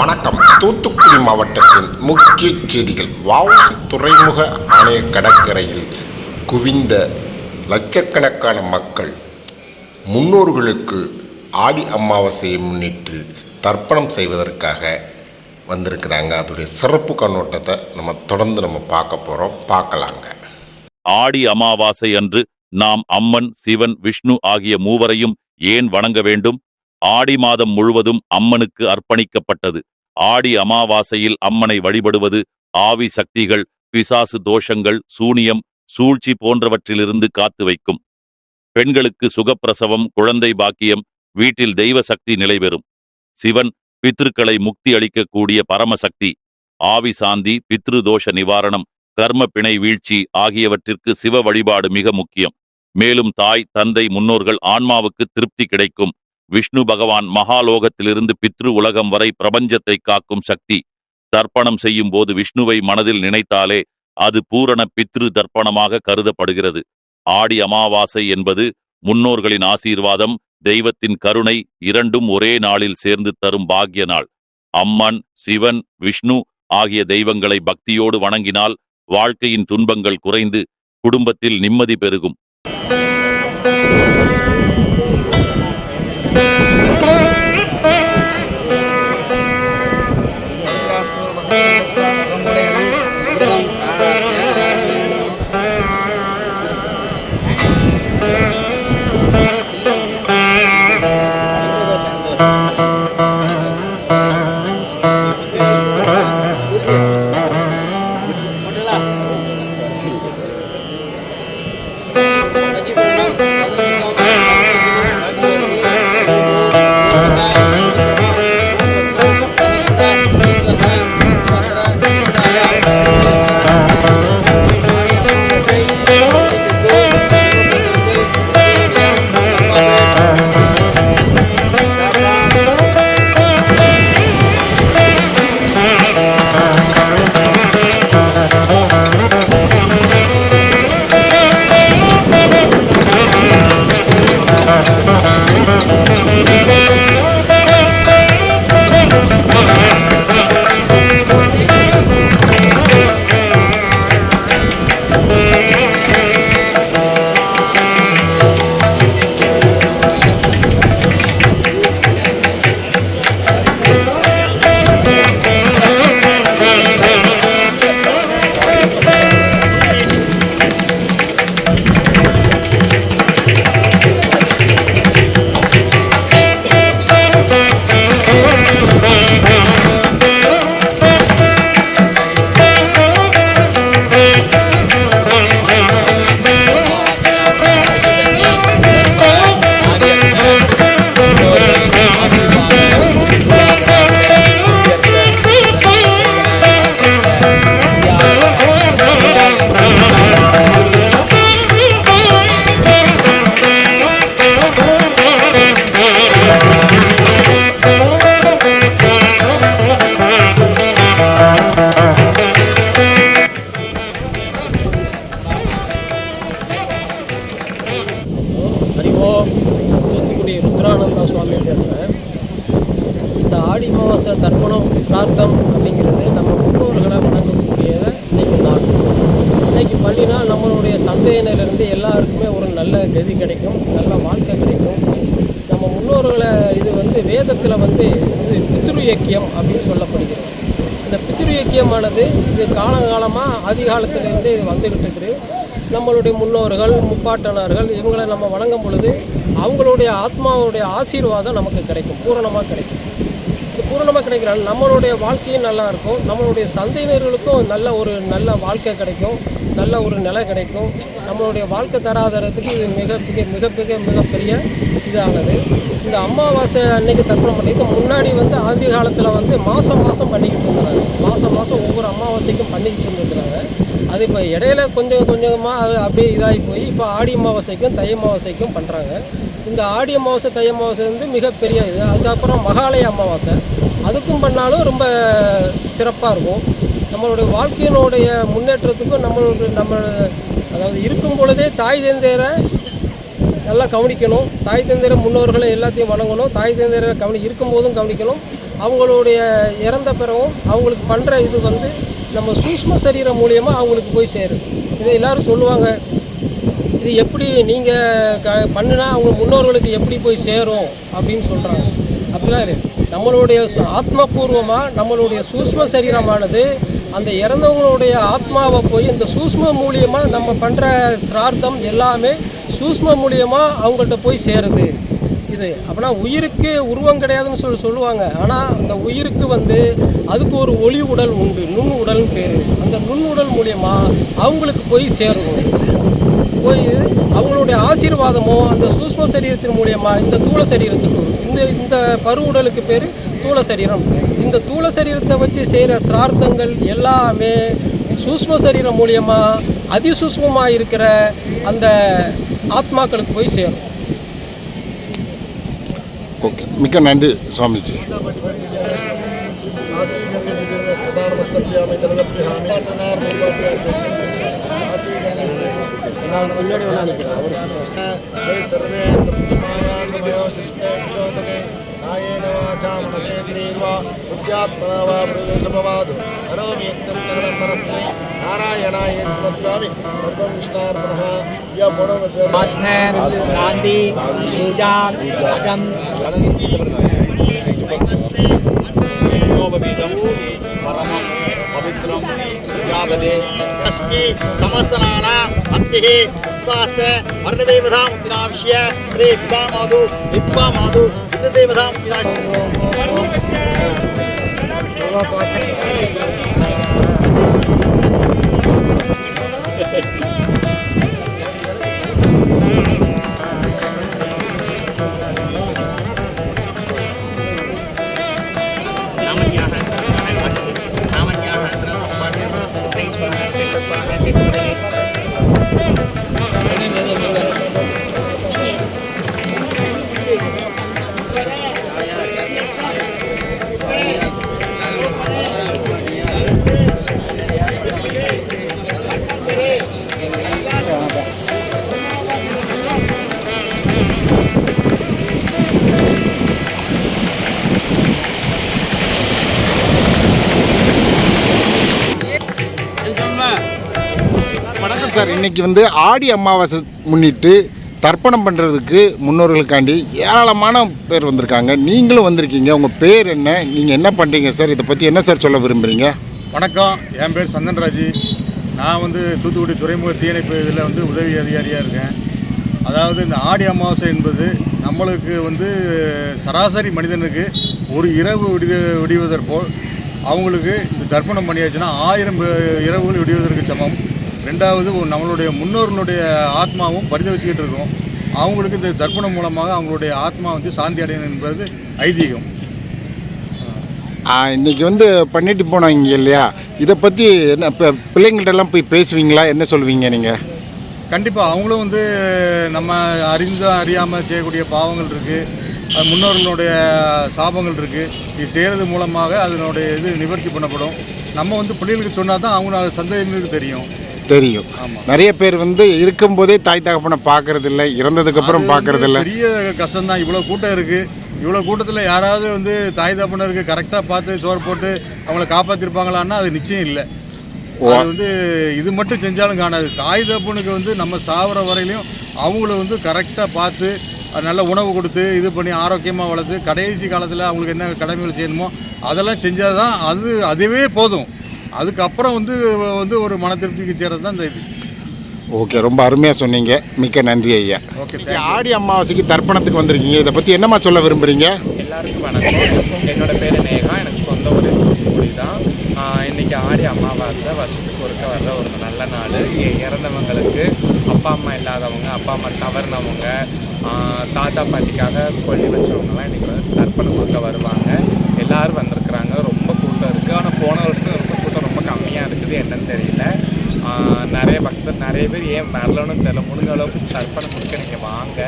வணக்கம். தூத்துக்குடி மாவட்டத்தின் முக்கிய செய்திகள். வஉசி துறைமுக ஆணைய கடற்கரையில் குவிந்த லட்சக்கணக்கான மக்கள் முன்னோர்களுக்கு ஆடி அமாவாசையை முன்னிட்டு தர்ப்பணம் செய்வதற்காக வந்திருக்கிறாங்க. அதோடைய சிறப்பு கண்ணோட்டத்தை நம்ம தொடர்ந்து நம்ம பார்க்க போகிறோம் பார்க்கலாங்க. ஆடி அமாவாசை அன்று நாம் அம்மன் சிவன் விஷ்ணு ஆகிய மூவரையும் ஏன் வணங்க வேண்டும்? ஆடி மாதம் முழுவதும் அம்மனுக்கு அர்ப்பணிக்கப்பட்டது. ஆடி அமாவாசையில் அம்மனை வழிபடுவது ஆவி சக்திகள் பிசாசு தோஷங்கள் சூனியம் சூழ்ச்சி போன்றவற்றிலிருந்து காத்து வைக்கும். பெண்களுக்கு சுகப்பிரசவம் குழந்தை பாக்கியம் வீட்டில் தெய்வ சக்தி நிலைபெறும். சிவன் பித்ருக்களை முக்தி அளிக்கக்கூடிய பரமசக்தி ஆவி சாந்தி பித்ரு தோஷ நிவாரணம் கர்ம பிணை வீழ்ச்சி ஆகியவற்றிற்கு சிவ வழிபாடு மிக முக்கியம். மேலும் தாய் தந்தை முன்னோர்கள் ஆன்மாவுக்கு திருப்தி கிடைக்கும். விஷ்ணு பகவான் மகாலோகத்திலிருந்து பித்ரு உலகம் வரை பிரபஞ்சத்தை காக்கும் சக்தி தர்ப்பணம் செய்யும் போது விஷ்ணுவை மனதில் நினைத்தாலே அது பூரண பித்ரு தர்ப்பணமாக கருதப்படுகிறது. ஆடி அமாவாசை என்பது முன்னோர்களின் ஆசீர்வாதம் தெய்வத்தின் கருணை இரண்டும் ஒரே நாளில் சேர்ந்து தரும் பாக்கிய நாள். அம்மன் சிவன் விஷ்ணு ஆகிய தெய்வங்களை பக்தியோடு வணங்கினால் வாழ்க்கையின் துன்பங்கள் குறைந்து குடும்பத்தில் நிம்மதி பெருகும். Terima kasih. இது காலங்காலமாக அதிகாலத்திலேருந்து இது வந்துக்கிட்டு இருக்குது நம்மளுடைய முன்னோர்கள் முப்பாட்டனார்கள் இவங்களை நம்ம வணங்கும் பொழுது அவங்களுடைய ஆத்மாவுடைய ஆசீர்வாதம் நமக்கு கிடைக்கும் பூரணமாக கிடைக்கும். இது பூரணமாக கிடைக்கிறாங்க நம்மளுடைய வாழ்க்கையும் நல்லா இருக்கும். நம்மளுடைய சந்தையினர்களுக்கும் நல்ல ஒரு நல்ல வாழ்க்கை கிடைக்கும். நல்ல ஒரு நிலை கிடைக்கும். நம்மளுடைய வாழ்க்கை தராதரத்துக்கு இது மிக மிக மிக மிக மிகப்பெரிய இதானது. இந்த அமாவாசை அன்னைக்கு தர்ப்பணம் பண்ணிட்டு முன்னாடி வந்து ஆதி காலத்தில் வந்து மாதம் மாதம் பண்ணிக்கிட்டு இருக்கிறாங்க மாதம் மாதம் ஒவ்வொரு அமாவாசைக்கும் பண்ணிக்கிட்டு இருந்துருக்குறாங்க. அது இப்போ இடையில கொஞ்சம் கொஞ்சமாக அது அப்படியே இதாகி போய் இப்போ ஆடி அமாவாசைக்கும் தை அமாவாசைக்கும் பண்ணுறாங்க இந்த ஆடி அமாவாசை தை அமாவாசை வந்து மிகப்பெரிய இது. அதுக்கப்புறம் மகாலய அமாவாசை. அதுக்கும் பண்ணாலும் ரொம்ப சிறப்பாக இருக்கும். நம்மளுடைய வாழ்க்கையினுடைய முன்னேற்றத்துக்கும் நம்மளுடைய நம்ம அதாவது இருக்கும் பொழுதே தாய் தந்தையரை நல்லா கவனிக்கணும். தாய் தந்திர முன்னோர்களை எல்லாத்தையும் வணங்கணும். தாய் தந்திர கவனி இருக்கும்போதும் கவனிக்கணும். அவங்களுடைய இறந்த பிறகும் அவங்களுக்கு பண்ணுற இது வந்து நம்ம சூஷ்ம சரீரம் மூலியமாக அவங்களுக்கு போய் சேரும். இதை எல்லோரும் சொல்லுவாங்க. இது எப்படி நீங்கள் க பண்ணினா அவங்க முன்னோர்களுக்கு எப்படி போய் சேரும் அப்படின்னு சொல்கிறாங்க அப்படிலாம் இல்லை. நம்மளுடைய ஆத்மபூர்வமாக நம்மளுடைய சூஷ்ம சரீரமானது அந்த இறந்தவங்களுடைய ஆத்மாவை போய் இந்த சூஷ்ம மூலியமாக நம்ம பண்ணுற சிரார்த்தம் எல்லாமே சூஷ்மம் மூலியமாக அவங்கள்ட்ட போய் சேருது. இது அப்படின்னா உயிருக்கு உருவம் கிடையாதுன்னு சொல்லி சொல்லுவாங்க. ஆனால் அந்த உயிருக்கு வந்து அதுக்கு ஒரு ஒளி உடல் உண்டு. நுண் உடல்னு பேர். அந்த நுண் உடல் மூலியமாக அவங்களுக்கு போய் சேரும் போய் அவங்களுடைய ஆசீர்வாதமோ அந்த சூஷ்ம சரீரத்தின் மூலியமாக இந்த தூள சரீரத்துக்கு இந்த இந்த பரு உடலுக்கு பேர் தூள சரீரம். இந்த தூள சரீரத்தை வச்சு செய்கிற சிரார்த்தங்கள் எல்லாமே சூஷ்ம சரீரம் மூலியமாக அதிசூஷ்மமாக இருக்கிற அந்த ஆத்மாக்களுக்கு போய் சேரும் ஓகே மிக்க நன்றி சுவாமிஜி நான் முன்னாடி வேணா நிற்கிறேன் அவர் सर्वे तत्त्वमायान्मयो सृष्टे क्षोतके कायेन वाचा मनसेन्द्रियैर्वा बुद्ध्यात्मना वा प्रवेशमवादु करोमि यत्तः सकलं परस्मै नारायणाय स्मद्गामि सर्वं कृष्णार्पणः य गुणवद् शांति पूजा अजम अष्टि समस्तनाना भक्तिः विश्वास वर्णदेवतां मुक्तिनाविश्य श्री पिता माधु विप्पा माधु पितृदेवतां मुक्तिनाश Thank. இன்னைக்கு வந்து ஆடி அமாவாசை முன்னிட்டு தர்ப்பணம் பண்ணுறதுக்கு முன்னோர்களுக்காண்டி ஏராளமான பேர் வந்திருக்காங்க. நீங்களும் வந்திருக்கீங்க. உங்கள் பேர் என்ன? நீங்கள் என்ன பண்ணுறீங்க சார் இதை பற்றி என்ன சார் சொல்ல விரும்புகிறீங்க வணக்கம். என் பேர் சந்தன்ராஜ். நான் வந்து தூத்துக்குடி துறைமுக தீயணைப்பு இதில் வந்து உதவி அதிகாரியாக இருக்கேன். அதாவது இந்த ஆடி அமாவாசை என்பது நம்மளுக்கு வந்து சராசரி மனிதனுக்கு ஒரு இரவு விடிய விடிவதற்போல் அவங்களுக்கு இந்த தர்ப்பணம் பண்ணியாச்சுன்னா ஆயிரம் இரவுகள் விடிவதற்கு சமம். ரெண்டாவது நம்மளுடைய முன்னோர்களுடைய ஆத்மாவும் பரிதவிச்சுக்கிட்டு இருக்கும். அவங்களுக்கு இந்த தர்ப்பணம் மூலமாக அவங்களுடைய ஆத்மா வந்து சாந்தி அடையணும் என்பது ஐதீகம். இன்னைக்கு வந்து பண்ணிட்டு போனாங்க இல்லையா? இதை பற்றி என்ன இப்போ பிள்ளைங்கள்ட்டெல்லாம் போய் பேசுவீங்களா? என்ன சொல்லுவீங்க நீங்கள் கண்டிப்பாக அவங்களும் வந்து நம்ம அறிந்து அறியாமல் செய்யக்கூடிய பாவங்கள் இருக்குது முன்னோர்களுடைய சாபங்கள் இருக்குது இது செய்கிறது மூலமாக அதனுடைய இது நிவர்த்தி பண்ணப்படும். நம்ம வந்து பிள்ளைகளுக்கு சொன்னால் தான் அவங்க சந்தேகங்களுக்கு தெரியும். தெரியும். நிறைய பேர் வந்து இருக்கும்போதே தாய் தகப்பனை பார்க்கறதில்ல இறந்ததுக்கப்புறம் பார்க்கறதில்ல. பெரிய கஷ்டம் தான் இவ்வளோ கூட்டம் இருக்குது இவ்வளோ கூட்டத்தில் யாராவது வந்து தாய் தகப்பனருக்கு கரெக்டாக பார்த்து சோறு போட்டு அவங்கள காப்பாற்றிருப்பாங்களான்னா அது நிச்சயம் இல்லை. அது வந்து இது மட்டும் செஞ்சாலும் காணாது. தாய் தகப்பனுக்கு வந்து நம்ம சாவர வரையிலையும் அவங்கள வந்து கரெக்டாக பார்த்து நல்ல உணவு கொடுத்து இது பண்ணி ஆரோக்கியமாக வளர்த்து கடைசி காலத்தில் அவங்களுக்கு என்ன கடமைகள் செய்யணுமோ அதெல்லாம் செஞ்சால் தான் அது அதுவே போதும். அதுக்கப்புறம் வந்து வந்து ஒரு மன திருப்திக்கு சேர்றது தான் இந்த இது. ஓகே ரொம்ப அருமையாக சொன்னீங்க. மிக்க நன்றி ஐயா. ஓகே ஆடி அமாவாசைக்கு தர்ப்பணத்துக்கு வந்திருக்கீங்க. இதை பற்றி என்னம்மா சொல்ல விரும்புகிறீங்க எல்லாருக்கும் வணக்கம். என்னோட பேர் நேகா எனக்கு சொந்த ஊர் தூத்துக்குடி தான். ஆஹ் இன்னைக்கு ஆடி அமாவாசை. வருஷத்துக்கு ஒருக்க வர்ற ஒரு நல்ல நாள். இறந்தவங்களுக்கு அப்பா அம்மா இல்லாதவங்க அப்பா அம்மா தவறினவங்க தாத்தா பாட்டிக்காக கொல்லி வச்சவங்கலாம் இன்னைக்கு வந்து தர்ப்பணம் கொடுக்க வருவாங்க. எல்லாரும் வந்திருக்கிறாங்க. ரொம்ப கூட்டம் இருக்குது ஆனால் போன வருஷம் கம்மியாக இருக்குது என்னன்னு தெரியல. நிறைய பக்தர் நிறைய பேர் ஏன் வரலன்னு தெரியல. முடிஞ்ச அளவுக்கு தர்ப்பணம் கொடுக்க நீங்கள் வாங்க.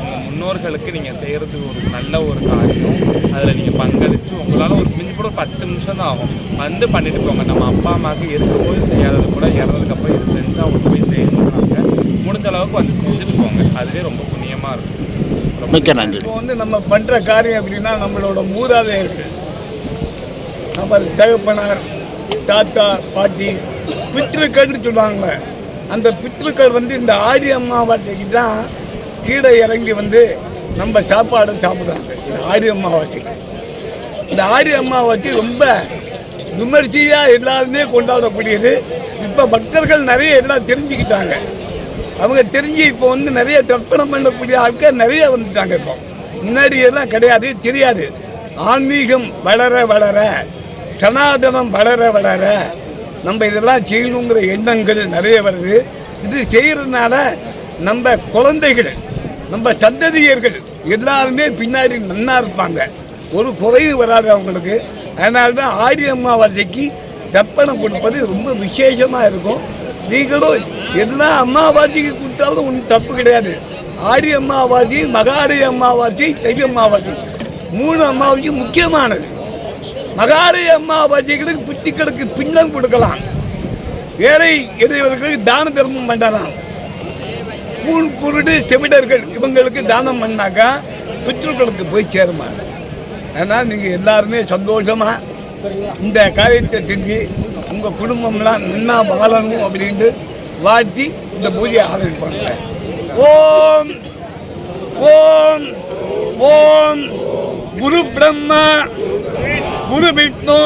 உங்கள் முன்னோர்களுக்கு நீங்கள் செய்கிறது ஒரு நல்ல ஒரு காரியம். அதில் நீங்கள் பங்களித்து உங்களால் ஒரு மிஞ்சி கூட பத்து நிமிஷம் தான் ஆகும். வந்து பண்ணிட்டு போங்க. நம்ம அப்பா அம்மாவுக்கு இருக்கும்போது செய்யாதது கூட இறந்ததுக்கப்புறம் இது செஞ்சு அவங்களுக்கு போய் செய்யணுங்கிறாங்க முடிஞ்ச அளவுக்கு வந்து செஞ்சுட்டு போங்க. அதுவே ரொம்ப புண்ணியமாக இருக்கும். மிக்க நன்றி. இப்போ வந்து நம்ம பண்ணுற காரியம் அப்படின்னா நம்மளோட மூதாதையர்கள் நம்ம தகப்பனார் தாத்தா பாட்டி பித்ருக்கள்னு சொல்லுவாங்க அந்த பித்ருக்கள் வந்து இந்த ஆடி அம்மாவாசைக்கு தான் கீழே இறங்கி வந்து நம்ம சாப்பாடு சாப்பிடுவாங்க இந்த ஆடி அம்மாவாசைக்கு இந்த ஆடி அமாவாசை ரொம்ப விமர்சையாக எல்லாருமே கொண்டாடக்கூடியது. இப்போ பக்தர்கள் நிறைய எல்லாம் தெரிஞ்சுக்கிட்டாங்க. அவங்க தெரிஞ்சு இப்போ வந்து நிறைய தர்ப்பணம் பண்ணக்கூடிய ஆட்கள் நிறைய வந்துட்டாங்க இப்போ. முன்னாடி எல்லாம் கிடையாது தெரியாது. ஆன்மீகம் வளர வளர சனாதனம் வளர வளர நம்ம இதெல்லாம் செய்யணுங்கிற எண்ணங்கள் நிறைய வருது. இது செய்கிறதுனால நம்ம குழந்தைகள் நம்ம சந்ததியர்கள் எல்லாருமே பின்னாடி நன்னா இருப்பாங்க. ஒரு குறையும் வராது அவங்களுக்கு. அதனால தான் ஆடி அமாவாசைக்கு தப்பனை கொடுப்பது ரொம்ப விசேஷமாக இருக்கும். நீங்களும் எல்லா அம்மாவாசைக்கு கொடுத்தாலும் ஒன்றும் தப்பு கிடையாது. ஆடி அம்மாவாசி மகாடி அம்மாவாசி தை அம்மாவாசி மூணு அம்மாவாசி முக்கியமானது. மகாடி அமாவாசைகளுக்கு பிட்டிகளுக்கு பின்னம் கொடுக்கலாம். ஏழை எளியவர்களுக்கு தான தர்மம் பண்ணலாம். கூண் குருடு செமிடர்கள் இவங்களுக்கு தானம் பண்ணாக்கா பித்ருக்களுக்கு போய் சேருமா அதனால் நீங்கள் எல்லாருமே சந்தோஷமாக இந்த காரியத்தை செஞ்சு உங்கள் குடும்பம்லாம் நின்னா வாழணும் அப்படின்ட்டு வாழ்த்தி இந்த பூஜையை ஆரம்பிப்பாங்க ஓம் ஓம் ஓம் குரு பிரம்மா. குரு விஷ்ணு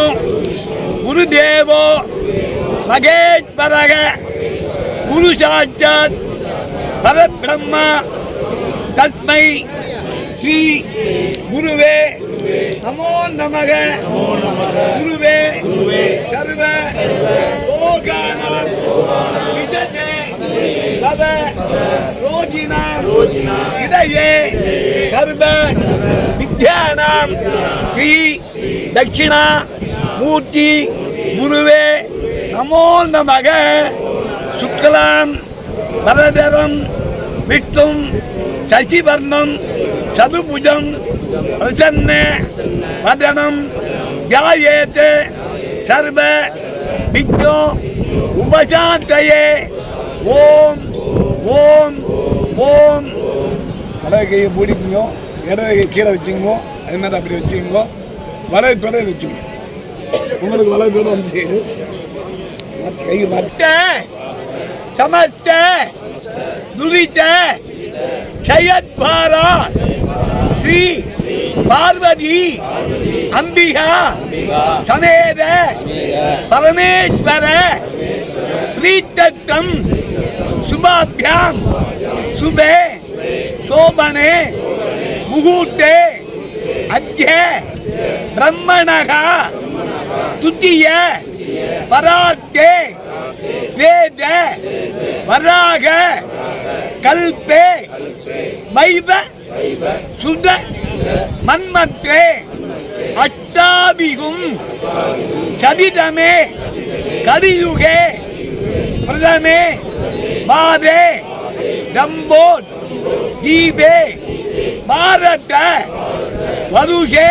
குரு தேவோ மகேஸ்வரக குரு சாட்சாத் பரபிரம்மா தஸ்மை ஸ்ரீ குருவே நமோ நமக. குருவே சர்வ லோகானாம். விஜயே தவ ரோஜினாம் இதயே சர்வ வித்யானாம். ஸ்ரீ தட்சிணா மூர்த்தி குருவே நமோ நமக சுக்லாம் பரதரம் விஷ்ணும் சசிவர்ணம் சதுபுஜம் பிரசன்ன வதனம் தியாயேத் சர்வ விக்னோ உபசாந்தயே ஓம் ஓம் ஓம். வலது கையை பிடிக்குங்க இடது கீழே வச்சுங்க அது மாதிரி அப்படி வச்சுக்கோங்க வளையத்தோட நிற்கும். உங்களுக்கு வளையத்தோட வந்து சேரு. மத்த சமஸ்த துரித ஜயத்வாரா ஸ்ரீ பார்வதி அம்பிகா சமேத பரமேஸ்வர பிரீத்தம் சுபாபியாம் சுபே சோபனே முகூர்த்தே அத்திய பிரம்மணகா துத்திய பராத்தே வேத வராக கல்பே வைவ சுத மன்மத்தே அட்டாபிகும் சதிதமே கரியுகே பிரதமே மாதே தம்போட் தீபே பாரத வருகே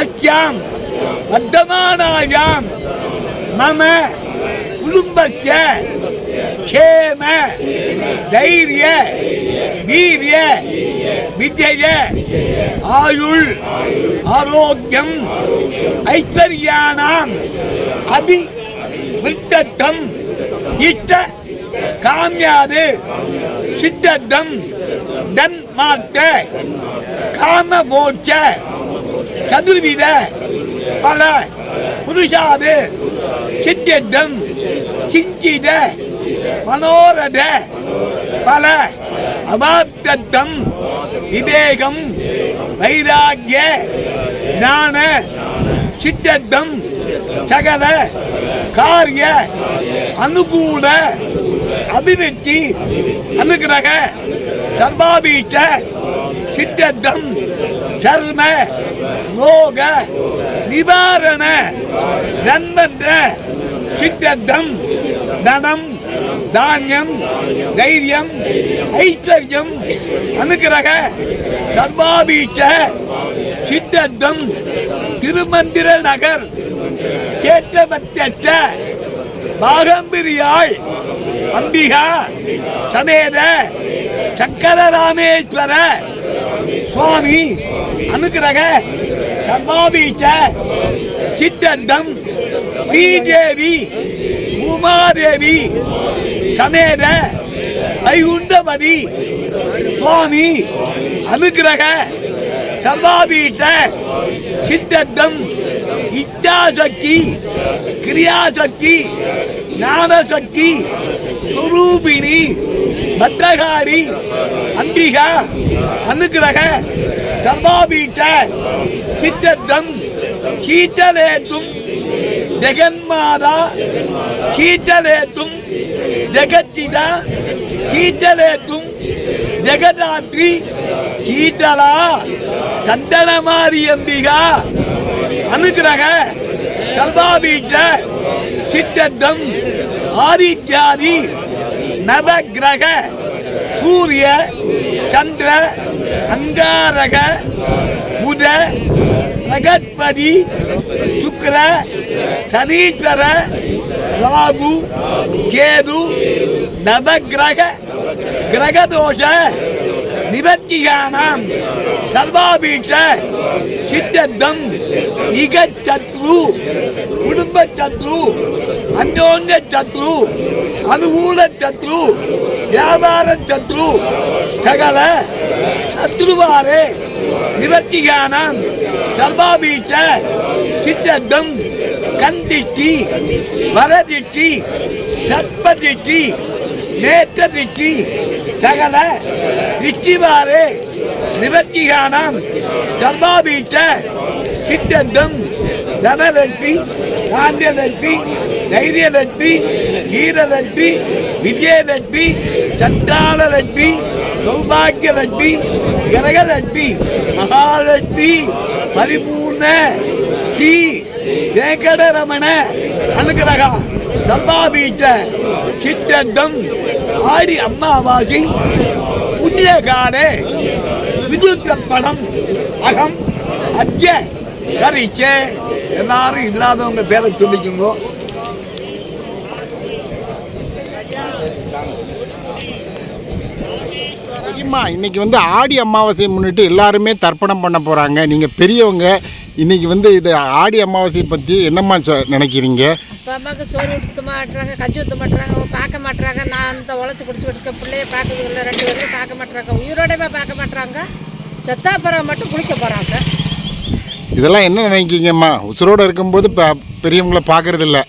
அச்சாம் வர்த்தமானாயாம் மம குடும்பச்ச கேம தைரிய வீரிய விஜய ஆயுள் ஆரோக்கியம் ஐஸ்வர்யானாம் அபி விருத்தத்தம் இஷ்ட காமியாது சித்தத்தம் தன் மாட்ட காம போச்ச சதுர்வீத பல புருஷாது சித்தியத்தம் சிஞ்சித மனோரத பல அபார்த்தம் விவேகம் வைராக்கிய ஞான சித்தத்தம் சகல காரிய அனுகூல அபிவிருத்தி அனுகிரக சர்வாபீச்ச சித்தத்தம் சர்ம ரோக நிவாரண நன்மன்ற சித்தத்தம் தனம் தானியம் தைரியம் ஐஸ்வர்யம் அனுக்கிரக சர்வாபீச்ச சித்தத்தம் திருமந்திர நகர் சேத்திரபத்தியச்ச பாகம்பிரியாய் அம்பிகா சமேத சங்கர ராமேஸ்வர சுவாமி அனுக்கிரக சர்வாபீச்ச சித்தந்தம் ஸ்ரீதேவி உமாதேவி சமேத வைகுண்டமதி சுவாமி அனுகிரக சர்வாபீட்ட சித்தந்தம் இச்சாசக்தி கிரியாசக்தி ஞானசக்தி சுரூபிணி பத்ரகாரி அம்பிகா அனுகிரக சர்வாபீச்ச சித்தத்தம் சீத்தலேத்தும் ஜெகன்மாதா. சீத்தலேத்தும் ஜெகச்சிதா சீத்தலேத்தும் ஜெகதாத்ரி. சீதலா சந்தனமாரி அம்பிகா. அனுகிரக சர்வாபீச்ச சித்தத்தம் ஆதித்யாதி நவகிரக சூரிய சந்திர அங்காரக உத பிரகஸ்பதி சுக்கர சனீஸ்வர ராகு கேது நவகிரக கிரகதோஷ நிவர்த்திகானாம் சர்வாபீட்ச சித்தத்தம் இகச்சத்ரு குடும்ப சத்ரு அந்யோன்ய சத்ரு அனுகூல சத்ரு வியாபார சத்ரு சகல சத்ருவாரே நிவர்த்திகானாம் சர்வாபீட்ச சித்தத்தம் கந்திஷ்டி வரதிஷ்டி சத்பதிஷ்டி நேத்திரதிஷ்டி சகல திஷ்டிவாரே நிவர்த்திகானாம் சர்வாபீச்ச சித்தத்தம் தனலட்சி காந்தியலட்சி தைரியலட்சி கீரலட்சி விஜயலட்சி சத்தாளலட்சி சந்தானலட்சி சௌபாகியலட்சி கரகலட்சி மகாலட்சுமி பரிபூர்ண ஸ்ரீ வெங்கடரமண அனுகிரக சர்வாபீச்ச சித்தந்தம் ஆடி அம்மாவாசி புண்ணியகாலே விதுத்தப்படம் அகம் அத்திய கரிச்சே. எல்லாரும் இல்லாதவங்க பேரை சொல்லிக்குங்க. சரிம்மா இன்னைக்கு வந்து ஆடி அமாவாசையை முன்னிட்டு எல்லாருமே தர்ப்பணம் பண்ண போகிறாங்க நீங்கள் பெரியவங்க இன்னைக்கு வந்து இது ஆடி அமாவாசையை பற்றி என்னம்மா சொ- நினைக்கிறீங்க? அம்மாவுக்கு சோறு ஊற்ற மாட்டுறாங்க கஞ்சி ஊற்ற மாட்டுறாங்க பார்க்க மாட்டுறாங்க. நான் அந்த உழைச்சி குடிச்சு இருக்க பிள்ளைய பார்க்கறது இல்லை ரெண்டு பேரும் பார்க்க மாட்டுறாங்க. உயிரோடவே பார்க்க மாட்டுறாங்க. செத்தாப்புறம் மட்டும் குளிக்க போகிறாங்க இதெல்லாம் என்ன நினைக்கிறீங்கம்மா? உசுரோடு இருக்கும்போது இப்போ பெரியவங்கள பார்க்கறது இல்ல.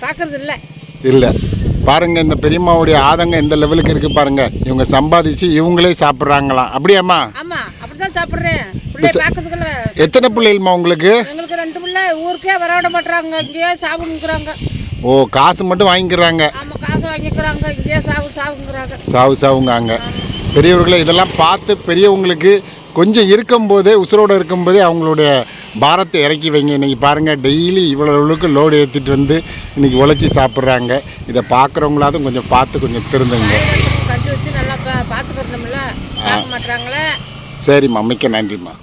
பார்க்கறது இல்லை. இல்லை பாருங்க இந்த பெரியம்மாவுடைய ஆதங்கம் எந்த லெவலுக்கு இருக்கு பாருங்க. இவங்க சம்பாதிச்சு இவங்களே சாப்பிட்றாங்களாம் அப்படியாம்மா? ஆமாம் சாப்பிட்றேன். எத்தனை பிள்ளைகள்மா உங்களுக்கு? எங்களுக்கு ரெண்டு பிள்ளை ஊருக்கே வர விட மாட்டுறாங்க இங்கேயே சாவுங்கிறாங்க ஓ காசு மட்டும் வாங்கிக்கிறாங்க. ஆமாம் காசு வாங்கிக்கிறாங்க. இங்கேயே சாவு சாவுங்கிறாங்க. சாவு சாவுங்காங்க. பெரியவர்களை இதெல்லாம் பார்த்து பெரியவங்களுக்கு கொஞ்சம் இருக்கும்போதே உசுரோடு இருக்கும்போதே அவங்களுடைய பாரத்தை இறக்கி வைங்க. இன்றைக்கி பாருங்கள் டெய்லி இவ்வளோ அளவுக்கு லோடு ஏற்றிட்டு வந்து இன்றைக்கி உழைச்சி சாப்பிட்றாங்க. இதை பார்க்குறவங்களாவது கொஞ்சம் பார்த்து கொஞ்சம் திருந்துங்க. பார்த்துக்கிறோம்ல பார்க்க மாட்டுறாங்களே சரிம்மா மிக்க நன்றிம்மா.